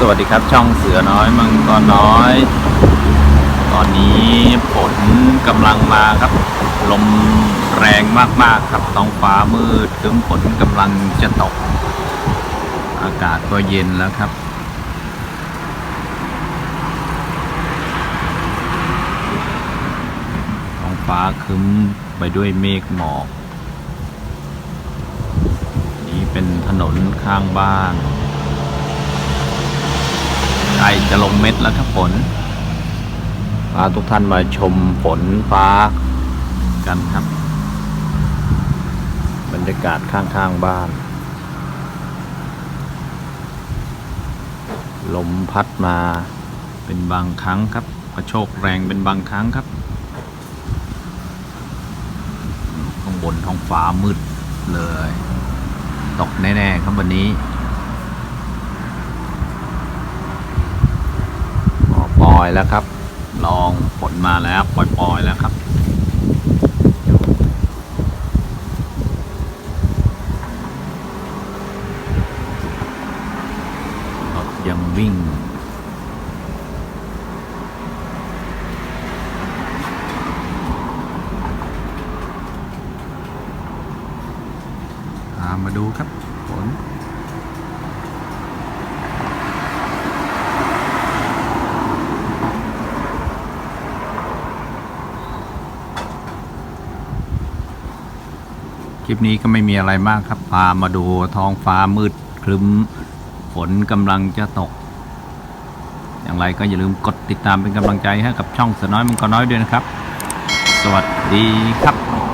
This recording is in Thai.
สวัสดีครับช่องเสือน้อยมังกรน้อย ตอนนี้ฝนกำลังมาครับ ลมแรงมากๆครับท้องฟ้ามืดถึงฝนกำลังจะตก อากาศก็เย็นแล้วครับท้องฟ้าคึ้มไปด้วยเมฆหมอก นี่เป็นถนนข้างบ้าน ใกล้จะลงเม็ดแล้วครับฝนพาทุกท่านมาชมฝนฟ้ากันครับ บรรยากาศข้างๆบ้าน ลมพัดมาเป็นบางครั้งครับกระโชกแรงเป็นบางครั้งครับ ข้างบนท้องฟ้ามืดเลย ตกแน่ๆครับวันนี้ ปล่ อยแล้วครับ ลองฝนมาแล้วปล่อยๆแล้วครับรถยังวิ่งมมาดูครับฝน ลิปนี้ก็ไม่มีอะไรมากครับพามาดูท้องฟ้ามืดครึ้มฝนกำลังจะตก อย่างไรก็อย่าลืมกดติดตามเป็นกำลังใจให้กับช่องเสน้อยมังกรน้อยด้วยนะครับ สวัสดีครับ